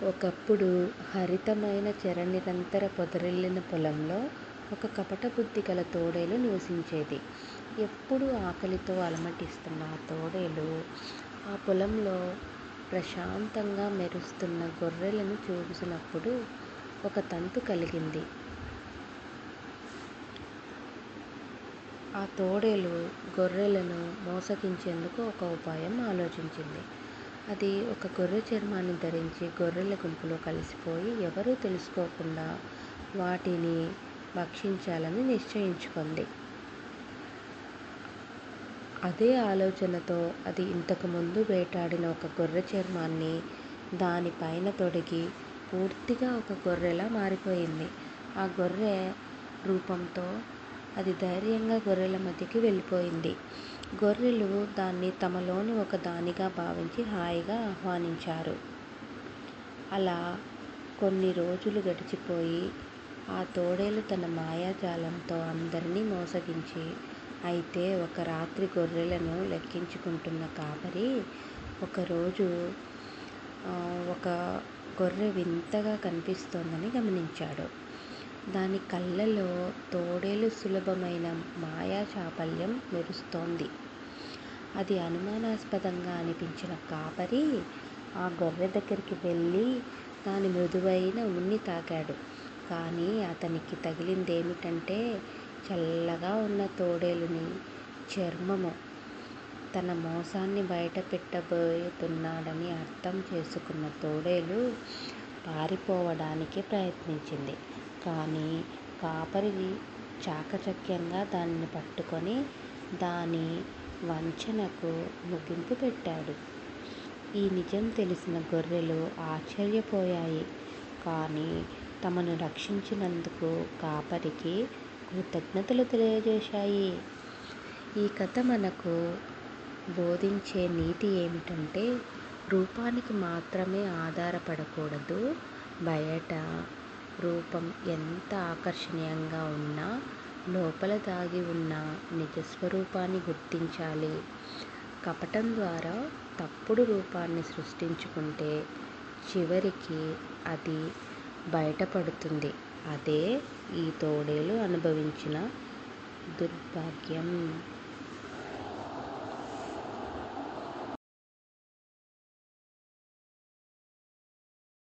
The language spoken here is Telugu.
ఒకప్పుడు హరితమైన చరనిరంతర పొదరిల్లిన పొలంలో ఒక కపట బుద్ధి గల తోడేలు నివసించేది. ఎప్పుడూ ఆకలితో అలమటిస్తున్న ఆ తోడేలు ఆ పొలంలో ప్రశాంతంగా మెరుస్తున్న గొర్రెలను చూసినప్పుడు ఒక తంతు కలిగింది. ఆ తోడేలు గొర్రెలను మోసగించేందుకు ఒక ఉపాయం ఆలోచించింది. అది ఒక గొర్రె చర్మాన్ని ధరించి గొర్రెల గుంపులో కలిసిపోయి ఎవరూ తెలుసుకోకుండా వాటిని భక్షించాలని నిశ్చయించుకుంది అదే ఆలోచనతో అది ఇంతకు ముందు వేటాడిన ఒక గొర్రె చర్మాన్ని దానిపైన తొడిగి పూర్తిగా ఒక గొర్రెలా మారిపోయింది. ఆ గొర్రె రూపంతో అది ధైర్యంగా గొర్రెల మధ్యకి వెళ్ళిపోయింది. గొర్రెలు దాన్ని తమలోని ఒక దానిగా భావించి హాయిగా ఆహ్వానించారు. అలా కొన్ని రోజులు గడిచిపోయి ఆ తోడేలు తన మాయాజాలంతో అందరినీ మోసగించి అయితే ఒక రాత్రి గొర్రెలను లెక్కించుకుంటున్న కాపరి ఒకరోజు ఒక గొర్రె వింతగా కనిపిస్తోందని గమనించాడు. దాని కళ్ళలో తోడేలు సులభమైన మాయా చాపల్యం మెరుస్తోంది. అది అనుమానాస్పదంగా అనిపించిన కాపరి ఆ గొర్రె దగ్గరికి వెళ్ళి దాని మృదువైన ఉన్ని తాకాడు. కానీ అతనికి తగిలిందేమిటంటే చల్లగా ఉన్న తోడేలుని చర్మము. తన మోసాన్ని బయటపెట్టబోతున్నాడని అర్థం చేసుకున్న తోడేలు పారిపోవడానికి ప్రయత్నించింది. కానీ కాపరి చాకచక్యంగా దానిని పట్టుకొని దాని వంచనకు ముగింపు పెట్టాడు. ఈ నిజం తెలిసిన గొర్రెలు ఆశ్చర్యపోయాయి. కానీ తమను రక్షించినందుకు కాపరికి కృతజ్ఞతలు తెలియజేశాయి. ఈ కథ మనకు బోధించే నీతి ఏమిటంటే రూపానికి మాత్రమే ఆధారపడకూడదు. బయట రూపం ఎంత ఆకర్షణీయంగా ఉన్నా లోపల దాగి ఉన్న నిజస్వరూపాన్ని గుర్తించాలి. కపటం ద్వారా తప్పుడు రూపాన్ని సృష్టించుకుంటే చివరికి అది బయటపడుతుంది. అదే ఈ తోడేలు అనుభవించిన దుర్భాగ్యం.